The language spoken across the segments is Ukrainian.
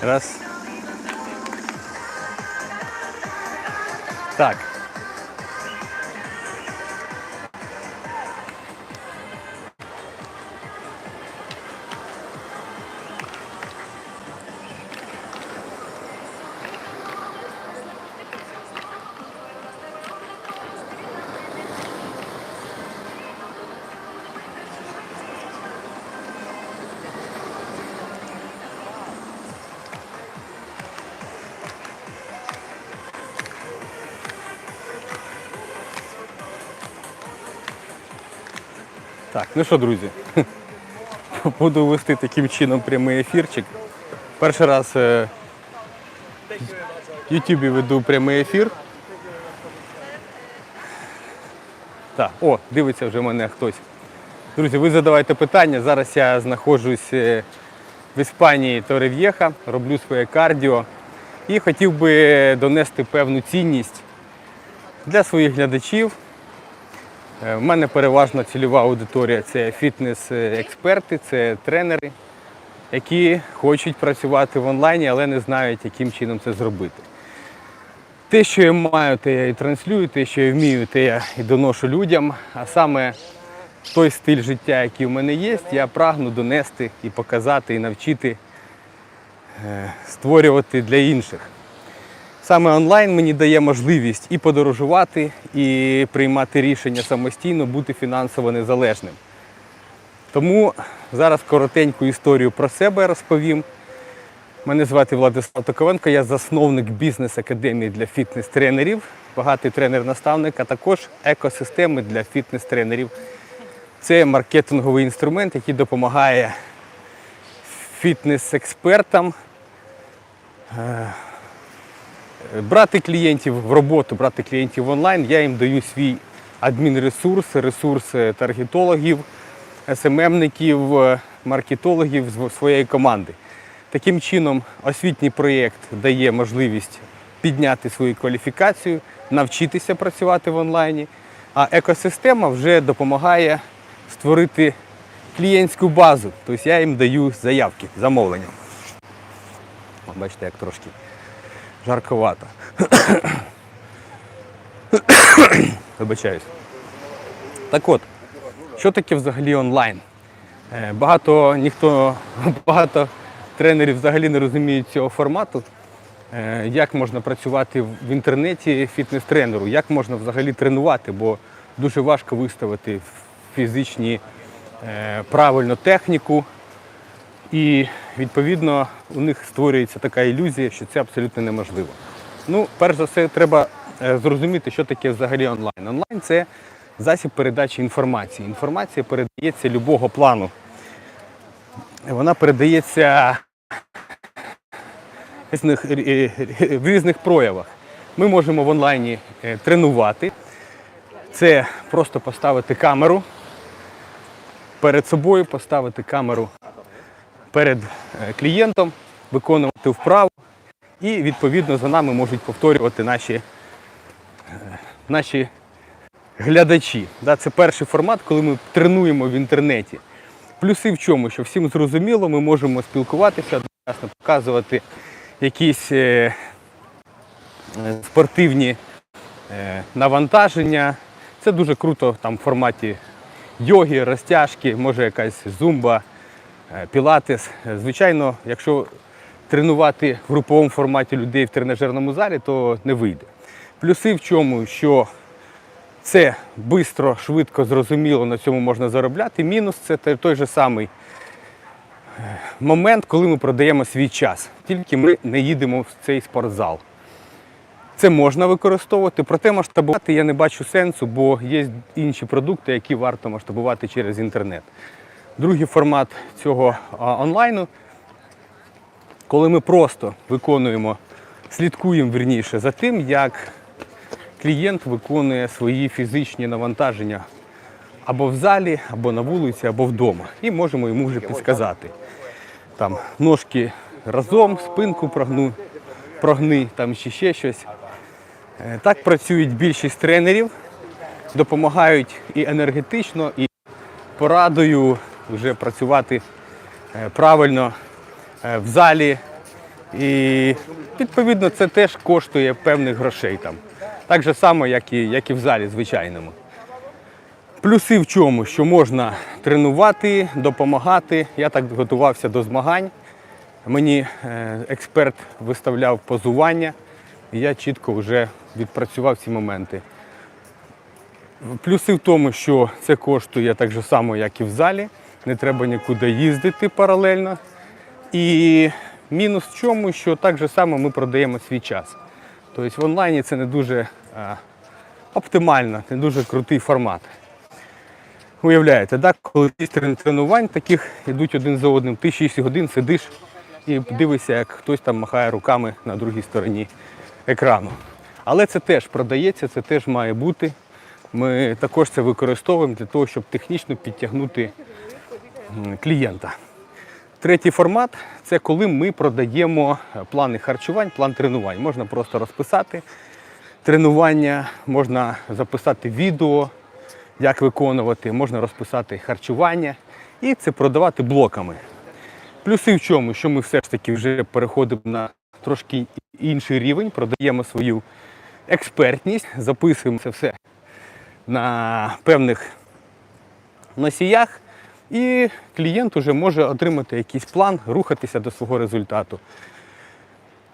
Раз. Так. Так, ну що, друзі, буду вести таким чином прямий ефірчик. Перший раз е, в Ютубі веду прямий ефір. Так, о, дивиться вже мене хтось. Друзі, ви задавайте питання. Зараз я знаходжусь е, в Іспанії Торев'єха, роблю своє кардіо і хотів би донести певну цінність для своїх глядачів. Е, В мене переважна цільова аудиторія це фітнес-експерти, це тренери, які хочуть працювати в онлайні, але не знають, яким чином це зробити. Те, що я маю, те я і транслюю, те, що я вмію, те я і доношу людям. А саме той стиль життя, який в мене є, я прагну донести і показати, і навчити е, створювати для інших. Саме онлайн мені дає можливість і подорожувати, і приймати рішення самостійно, бути фінансово незалежним. Тому зараз коротеньку історію про себе розповім. Мене звати Владислав Токовенко, я засновник бізнес-академії для фітнес-тренерів, багатий тренер-наставник, а також екосистеми для фітнес-тренерів. Це маркетинговий інструмент, який допомагає фітнес-експертам брати клієнтів в роботу, брати клієнтів онлайн, я їм даю свій адмінресурс, ресурс е, таргетологів, СММників, е, маркетологів з своєї команди. Таким чином, освітній проєкт дає можливість підняти свою кваліфікацію, навчитися працювати в онлайні, а екосистема вже допомагає створити клієнтську базу. Тобто я їм даю заявки, замовлення. Бачите, як трошки жарковато. Вибачаюсь. Так от, що таке взагалі онлайн? Е, Багато ніхто, багато тренерів взагалі не розуміють цього формату. Е, Як можна працювати в інтернеті фітнес-тренеру, як можна взагалі тренувати, бо дуже важко виставити фізичні е, правильно техніку. І відповідно у них створюється така ілюзія, що це абсолютно неможливо. Ну, перш за все, треба е, зрозуміти, що таке взагалі онлайн. Онлайн це засіб передачі інформації. Інформація передається любого плану. Вона передається в різних, е, е, в різних проявах. Ми можемо в онлайні тренувати. Це просто поставити камеру перед собою, поставити камеру перед е, клієнтом, виконувати вправу і відповідно за нами можуть повторювати наші, е, наші глядачі. Це перший формат, коли ми тренуємо в інтернеті. Плюси в чому? Що всім зрозуміло, ми можемо спілкуватися, одночасно показувати якісь е, спортивні навантаження. Це дуже круто там в форматі йоги, розтяжки, може якась зумба, пілатес. Е, Звичайно, якщо тренувати в груповому форматі людей в тренажерному залі, то не вийде. Плюси в чому, що це швидко, швидко, зрозуміло, на цьому можна заробляти. Мінус це той же самий е, момент, коли ми продаємо свій час. Тільки ми не їдемо в цей спортзал. Це можна використовувати, проте масштабувати я не бачу сенсу, бо є інші продукти, які варто масштабувати через інтернет. Другий формат цього онлайну, коли ми просто виконуємо, слідкуємо вірніше за тим, як клієнт виконує свої фізичні навантаження або в залі, або на вулиці, або вдома. І можемо йому вже підсказати. Там ножки разом, спинку прогну, прогни, там ще, ще щось. Е, Так працюють більшість тренерів, допомагають і енергетично, і порадою вже працювати е, правильно е, в залі, І відповідно це теж коштує певних грошей там. Так же само, як і, як і в залі звичайному. Плюси в чому? Що можна тренувати, допомагати. Я так готувався до змагань. Мені е, експерт виставляв позування, і я чітко вже відпрацював ці моменти. Плюси в тому, що це коштує так же само, як і в залі. Не треба нікуди їздити паралельно. І мінус в чому, що так же само ми продаємо свій час. Тобто в онлайні це не дуже а, оптимально, не дуже крутий формат. Уявляєте, так, коли тренувань таких йдуть один за одним, ти 6 годин сидиш і дивишся, як хтось там махає руками на другій стороні екрану. Але це теж продається, це теж має бути. Ми також це використовуємо для того, щоб технічно підтягнути клієнта. Третій формат це коли ми продаємо е, плани харчувань, план тренувань. Можна просто розписати тренування, можна записати відео, як виконувати, можна розписати харчування і це продавати блоками. Плюси в чому, що ми все ж таки вже переходимо на трошки інший рівень, продаємо свою експертність, записуємо це все на певних носіях, і клієнт вже може отримати якийсь план, рухатися до свого результату.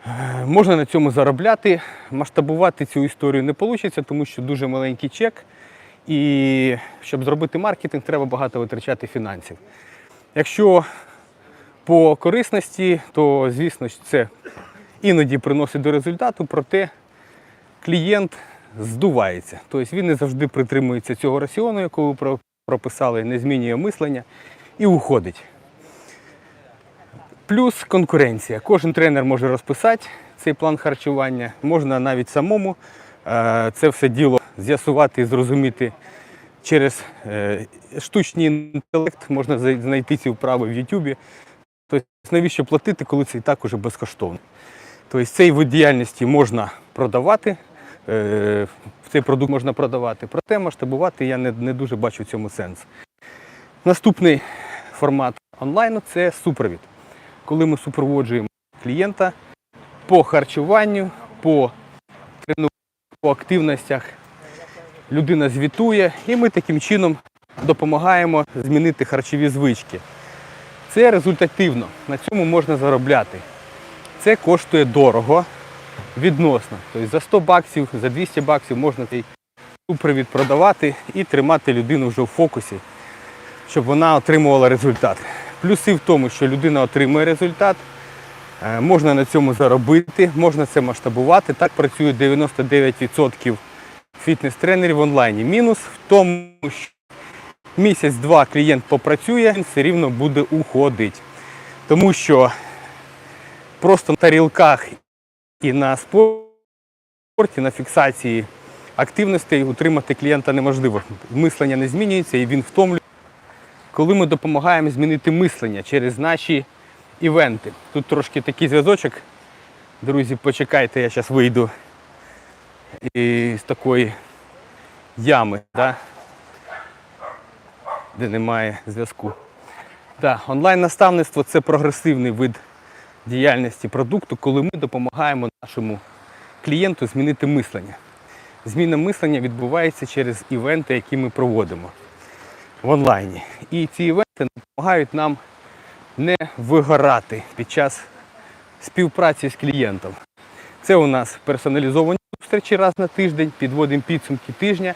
Е, Можна на цьому заробляти, масштабувати цю історію не вийде, тому що дуже маленький чек. І щоб зробити маркетинг, треба багато витрачати фінансів. Якщо по корисності, то звісно це іноді приносить до результату, проте клієнт здувається. Тобто він не завжди притримується цього раціону, якого ви прописали, не змінює мислення і уходить. Плюс конкуренція. Кожен тренер може розписати цей план харчування, можна навіть самому е, це все діло з'ясувати і зрозуміти через е, штучний інтелект, можна знайти ці вправи в Ютубі. Тобто, навіщо платити, коли це і так уже безкоштовно. Тобто цей вид діяльності можна продавати, цей продукт можна продавати, проте масштабувати я не, не дуже бачу в цьому сенс. Наступний формат онлайну це супровід. Коли ми супроводжуємо клієнта по харчуванню, по тренуванню, по активностях, людина звітує, і ми таким чином допомагаємо змінити харчові звички. Це результативно, на цьому можна заробляти. Це коштує дорого, відносно. Тобто за 100 баксів, за 200 баксів можна цей супровід продавати і тримати людину вже в фокусі, щоб вона отримувала результат. Плюси в тому, що людина отримує результат, е, можна на цьому заробити, можна це масштабувати. Так працює 99% фітнес-тренерів в онлайні. Мінус в тому, що місяць-два клієнт попрацює, він все рівно буде уходити. Тому що просто на тарілках і на спорті, на фіксації активностей утримати клієнта неможливо. Мислення не змінюється і він втомлює. Коли ми допомагаємо змінити мислення через наші івенти. Тут трошки такий зв'язочок. Друзі, почекайте, я зараз вийду із такої ями, да? де немає зв'язку. Да, онлайн-наставництво це прогресивний вид діяльності продукту, коли ми допомагаємо нашому клієнту змінити мислення. Зміна мислення відбувається через івенти, які ми проводимо в онлайні. І ці івенти допомагають нам не вигорати під час співпраці з клієнтом. Це у нас персоналізовані зустрічі раз на тиждень, підводимо підсумки тижня,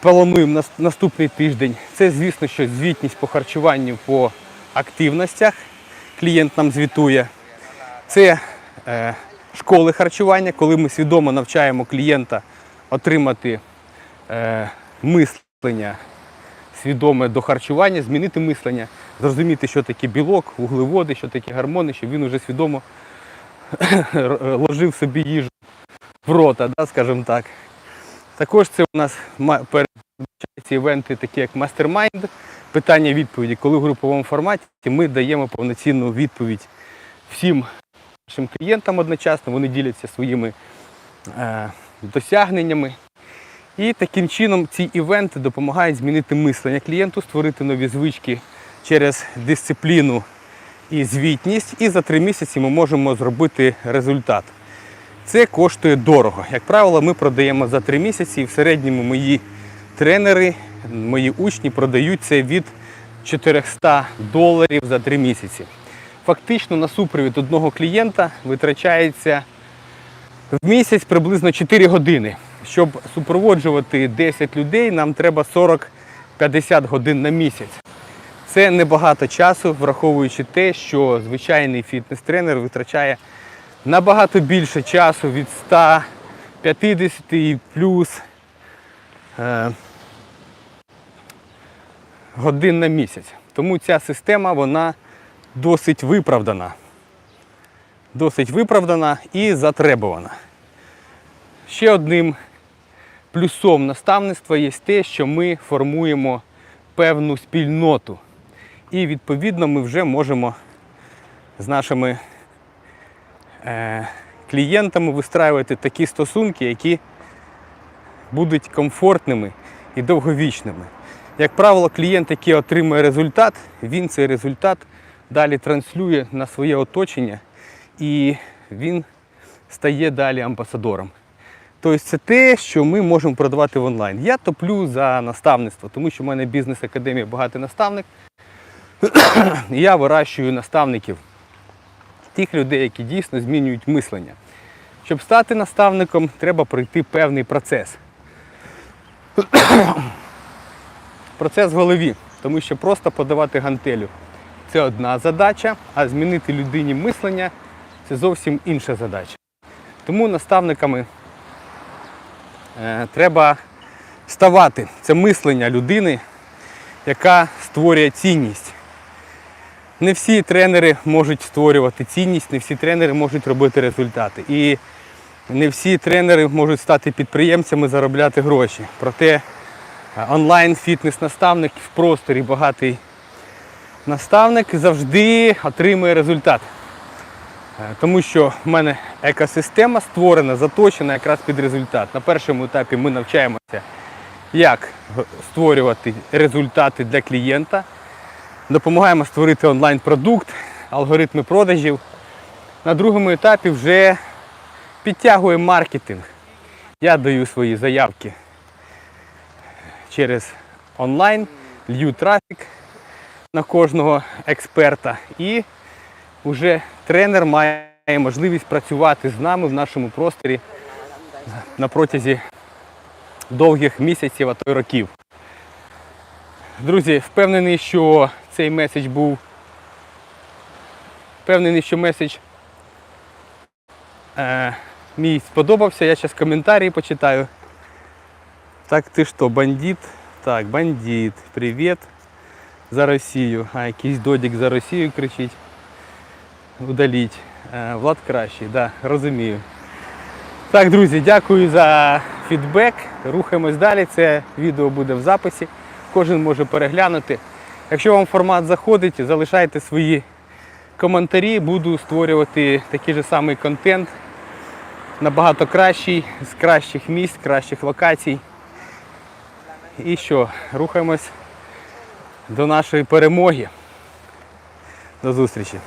плануємо наступний тиждень. Це, звісно, що звітність по харчуванню по активностях. Клієнт нам звітує. Це е, школи харчування, коли ми свідомо навчаємо клієнта отримати е, мислення свідоме до харчування, змінити мислення, зрозуміти, що таке білок, вуглеводи, що таке гормони, щоб він уже свідомо ложив собі їжу в рота, да, скажімо так. Також це у нас передбачаються івенти, такі як Mastermind, питання-відповіді. Коли в груповому форматі ми даємо повноцінну відповідь всім нашим клієнтам одночасно, вони діляться своїми е, досягненнями. І таким чином ці івенти допомагають змінити мислення клієнту, створити нові звички через дисципліну і звітність, і за три місяці ми можемо зробити результат. Це коштує дорого. Як правило, ми продаємо за три місяці, і в середньому мої тренери, мої учні продають це від 400 доларів за три місяці. Фактично на супровід одного клієнта витрачається в місяць приблизно 4 години. Щоб супроводжувати 10 людей, нам треба 40-50 годин на місяць. Це небагато часу, враховуючи те, що звичайний фітнес-тренер витрачає набагато більше часу від 150 і плюс е, годин на місяць. Тому ця система вона досить виправдана. Досить виправдана і затребувана. Ще одним плюсом наставництва є те, що ми формуємо певну спільноту. І відповідно ми вже можемо з нашими е, клієнтами вистраювати такі стосунки, які будуть комфортними і довговічними. Як правило, клієнт, який отримує результат, він цей результат далі транслює на своє оточення і він стає далі амбасадором. Тобто це те, що ми можемо продавати в онлайн. Я топлю за наставництво, тому що в мене бізнес-академія багатий наставник. Я вирощую наставників, тих людей, які дійсно змінюють мислення. Щоб стати наставником, треба пройти певний процес. Процес в голові, тому що просто подавати гантелю це одна задача, а змінити людині мислення це зовсім інша задача. Тому наставниками е, треба ставати. Це мислення людини, яка створює цінність. Не всі тренери можуть створювати цінність, не всі тренери можуть робити результати. І не всі тренери можуть стати підприємцями, заробляти гроші. Проте онлайн-фітнес-наставник в просторі багатий наставник завжди отримує результат. Е, Тому що в мене екосистема створена, заточена якраз під результат. На першому етапі ми навчаємося, як створювати результати для клієнта. Допомагаємо створити онлайн-продукт, алгоритми продажів. На другому етапі вже підтягуємо маркетинг. Я даю свої заявки через онлайн, лью трафік на кожного експерта і вже тренер має можливість працювати з нами в нашому просторі на протязі довгих місяців, а то й років. Друзі, впевнений, що цей меседж був. Впевнений, що меседж е, мій сподобався. Я зараз коментарі почитаю. Так ти що, бандит? Так, бандит, привіт за Росію. А якийсь додік за Росію кричить. Удаліть. Е, Влад кращий, да, розумію. Так, друзі, дякую за фідбек. Рухаємось далі. Це відео буде в записі. Кожен може переглянути. Якщо вам формат заходить, залишайте свої коментарі. Буду створювати такий же самий контент. Набагато кращий, з кращих місць, кращих локацій. І що, рухаємось до нашої перемоги. До зустрічі!